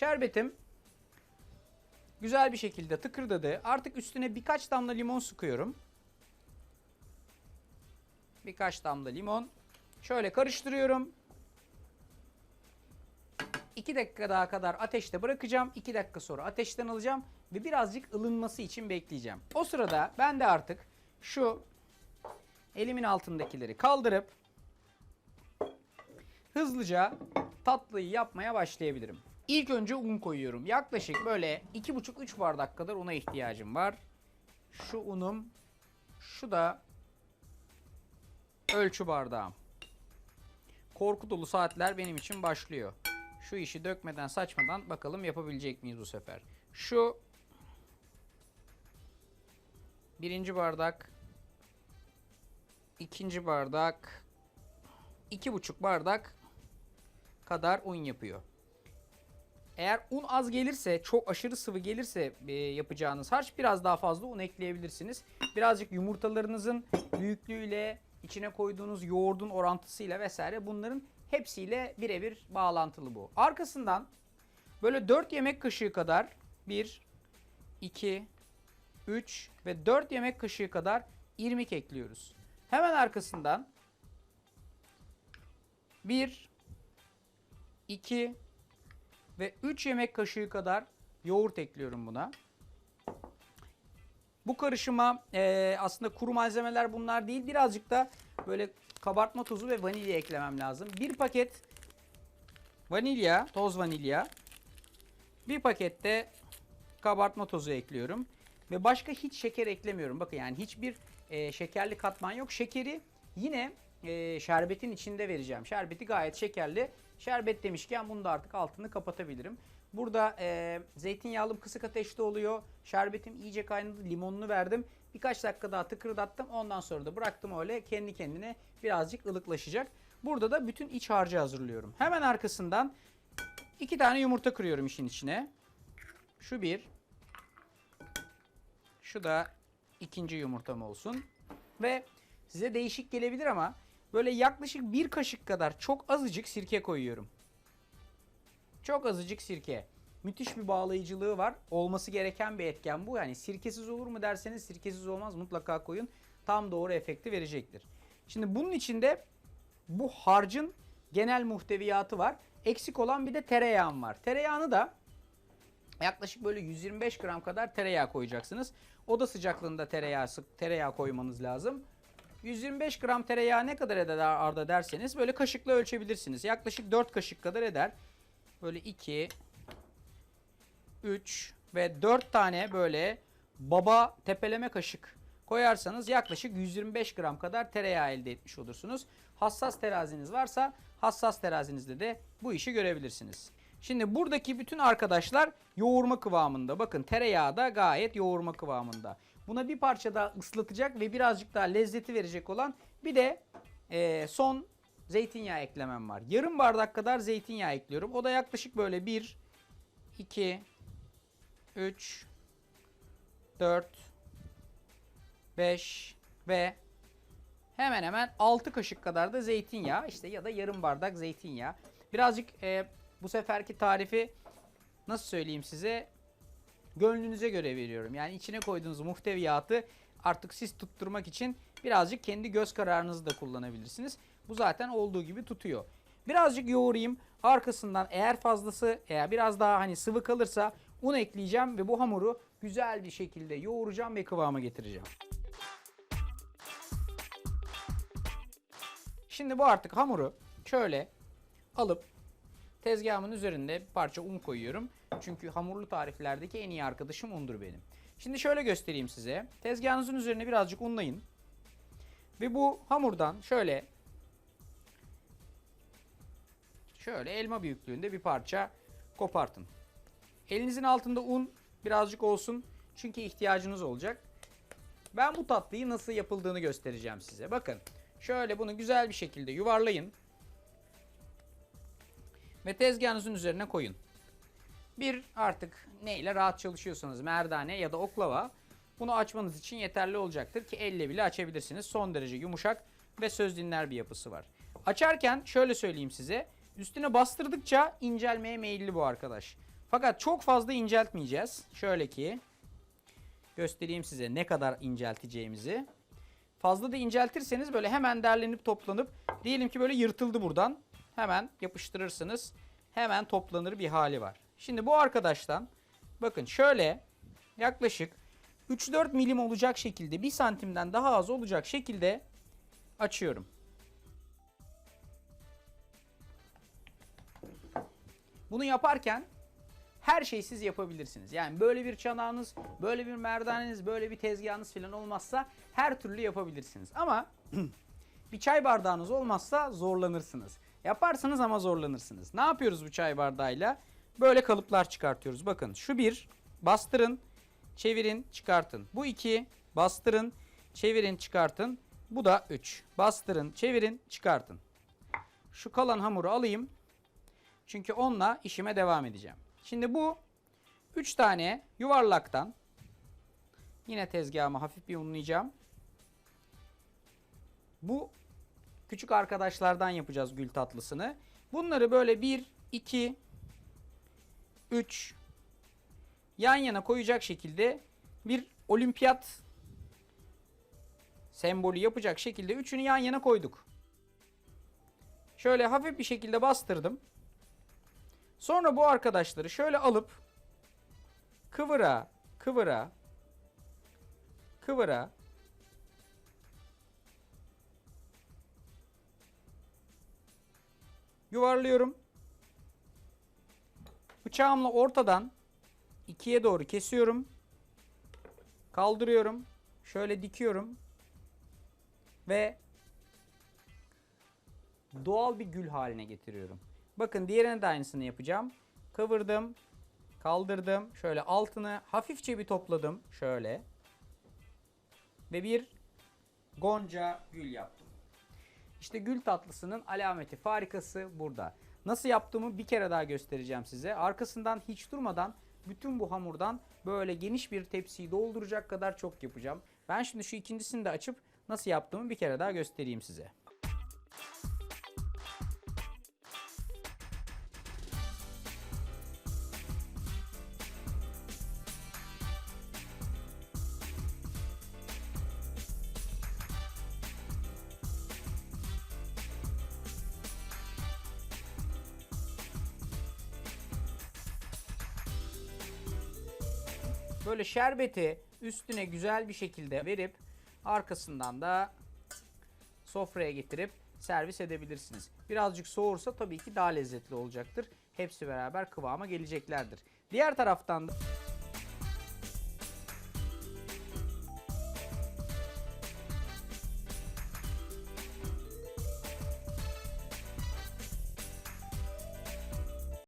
Şerbetim güzel bir şekilde tıkırdadı. Artık üstüne birkaç damla limon sıkıyorum. Birkaç damla limon. Şöyle karıştırıyorum. 2 dakika daha kadar ateşte bırakacağım. 2 dakika sonra ateşten alacağım ve birazcık ılınması için bekleyeceğim. O sırada ben de artık şu elimin altındakileri kaldırıp hızlıca tatlıyı yapmaya başlayabilirim. İlk önce un koyuyorum. Yaklaşık böyle 2,5-3 bardak kadar una ihtiyacım var. Şu unum, şu da ölçü bardağım. Korku dolu saatler benim için başlıyor. Şu işi dökmeden saçmadan bakalım yapabilecek miyiz bu sefer. Şu birinci bardak, ikinci bardak, iki buçuk bardak kadar un yapıyor. Eğer un az gelirse, çok aşırı sıvı gelirse e, yapacağınız harç biraz daha fazla un ekleyebilirsiniz. Birazcık yumurtalarınızın büyüklüğüyle, içine koyduğunuz yoğurdun orantısıyla vesaire bunların hepsiyle birebir bağlantılı bu. Arkasından böyle 4 yemek kaşığı kadar 1, 2, 3 ve 4 yemek kaşığı kadar irmik ekliyoruz. Hemen arkasından 1, 2 ve 3 yemek kaşığı kadar yoğurt ekliyorum buna. Bu karışıma eee, aslında kuru malzemeler bunlar değil. Birazcık da böyle kabartma tozu ve vanilya eklemem lazım. Bir paket vanilya, toz vanilya. Bir pakette kabartma tozu ekliyorum. Ve başka hiç şeker eklemiyorum. Bakın yani hiçbir eee, şekerli katman yok. Şekeri yine eee, şerbetin içinde vereceğim. Şerbeti gayet şekerli. Şerbet demişken bunu da artık altını kapatabilirim. Burada eee zeytinyağlım kısık ateşte oluyor. Şerbetim iyice kaynadı. Limonunu verdim. Birkaç dakika daha tıkırdattım. Ondan sonra da bıraktım öyle kendi kendine birazcık ılıklaşacak. Burada da bütün iç harcı hazırlıyorum. Hemen arkasından iki tane yumurta kırıyorum işin içine. Şu bir. Şu da ikinci yumurtam olsun. Ve size değişik gelebilir ama böyle yaklaşık bir kaşık kadar çok azıcık sirke koyuyorum. Çok azıcık sirke. Müthiş bir bağlayıcılığı var. Olması gereken bir etken bu. Yani sirkesiz olur mu derseniz sirkesiz olmaz. Mutlaka koyun. Tam doğru efekti verecektir. Şimdi bunun içinde bu harcın genel muhteviyatı var. Eksik olan bir de tereyağım var. Tereyağını da yaklaşık böyle 125 gram kadar tereyağı koyacaksınız. Oda sıcaklığında tereyağı tereyağı koymanız lazım. 125 gram tereyağı ne kadar eder Arda derseniz böyle kaşıkla ölçebilirsiniz. Yaklaşık 4 kaşık kadar eder. Böyle 2 3 ve 4 tane böyle baba tepeleme kaşık koyarsanız yaklaşık 125 gram kadar tereyağı elde etmiş olursunuz. Hassas teraziniz varsa hassas terazinizde de bu işi görebilirsiniz. Şimdi buradaki bütün arkadaşlar yoğurma kıvamında. Bakın tereyağı da gayet yoğurma kıvamında. Buna bir parça daha ıslatacak ve birazcık daha lezzeti verecek olan bir de eee, son zeytinyağı eklemem var. Yarım bardak kadar zeytinyağı ekliyorum. O da yaklaşık böyle 1, 2, 3, 4, 5 ve hemen hemen 6 kaşık kadar da zeytinyağı işte ya da yarım bardak zeytinyağı. Birazcık e, bu seferki tarifi nasıl söyleyeyim size gönlünüze göre veriyorum. Yani içine koyduğunuz muhteviyatı artık siz tutturmak için birazcık kendi göz kararınızı da kullanabilirsiniz. Bu zaten olduğu gibi tutuyor. Birazcık yoğurayım. Arkasından eğer fazlası eğer biraz daha hani sıvı kalırsa un ekleyeceğim ve bu hamuru güzel bir şekilde yoğuracağım ve kıvama getireceğim. Şimdi bu artık hamuru şöyle alıp tezgahımın üzerinde bir parça un koyuyorum. Çünkü hamurlu tariflerdeki en iyi arkadaşım undur benim. Şimdi şöyle göstereyim size. Tezgahınızın üzerine birazcık unlayın. Ve bu hamurdan şöyle şöyle elma büyüklüğünde bir parça kopartın. Elinizin altında un birazcık olsun. Çünkü ihtiyacınız olacak. Ben bu tatlıyı nasıl yapıldığını göstereceğim size. Bakın şöyle bunu güzel bir şekilde yuvarlayın. Ve tezgahınızın üzerine koyun. Bir artık neyle rahat çalışıyorsanız merdane ya da oklava bunu açmanız için yeterli olacaktır ki elle bile açabilirsiniz. Son derece yumuşak ve söz dinler bir yapısı var. Açarken şöyle söyleyeyim size. Üstüne bastırdıkça incelmeye meyilli bu arkadaş. Fakat çok fazla inceltmeyeceğiz. Şöyle ki göstereyim size ne kadar incelteceğimizi. Fazla da inceltirseniz böyle hemen derlenip toplanıp diyelim ki böyle yırtıldı buradan. Hemen yapıştırırsınız. Hemen toplanır bir hali var. Şimdi bu arkadaştan bakın şöyle yaklaşık 3-4 milim olacak şekilde 1 santimden daha az olacak şekilde açıyorum. Bunu yaparken her şeyi siz yapabilirsiniz. Yani böyle bir çanağınız, böyle bir merdaneniz, böyle bir tezgahınız falan olmazsa her türlü yapabilirsiniz. Ama bir çay bardağınız olmazsa zorlanırsınız. Yaparsınız ama zorlanırsınız. Ne yapıyoruz bu çay bardağıyla? Böyle kalıplar çıkartıyoruz. Bakın şu bir bastırın, çevirin, çıkartın. Bu iki bastırın, çevirin, çıkartın. Bu da 3. Bastırın, çevirin, çıkartın. Şu kalan hamuru alayım. Çünkü onunla işime devam edeceğim. Şimdi bu 3 tane yuvarlaktan yine tezgahımı hafif bir unlayacağım. Bu küçük arkadaşlardan yapacağız gül tatlısını. Bunları böyle 1, 2, 3 yan yana koyacak şekilde bir olimpiyat sembolü yapacak şekilde üçünü yan yana koyduk. Şöyle hafif bir şekilde bastırdım. Sonra bu arkadaşları şöyle alıp kıvıra, kıvıra, kıvıra. Yuvarlıyorum. Bıçağımla ortadan ikiye doğru kesiyorum. Kaldırıyorum. Şöyle dikiyorum. Ve doğal bir gül haline getiriyorum. Bakın diğerine de aynısını yapacağım. Kıvırdım. Kaldırdım. Şöyle altını hafifçe bir topladım. Şöyle. Ve bir gonca gül yaptım. İşte gül tatlısının alameti farikası burada. Nasıl yaptığımı bir kere daha göstereceğim size. Arkasından hiç durmadan bütün bu hamurdan böyle geniş bir tepsiyi dolduracak kadar çok yapacağım. Ben şimdi şu ikincisini de açıp nasıl yaptığımı bir kere daha göstereyim size. Böyle şerbeti üstüne güzel bir şekilde verip arkasından da sofraya getirip servis edebilirsiniz. Birazcık soğursa tabii ki daha lezzetli olacaktır. Hepsi beraber kıvama geleceklerdir. Diğer taraftan da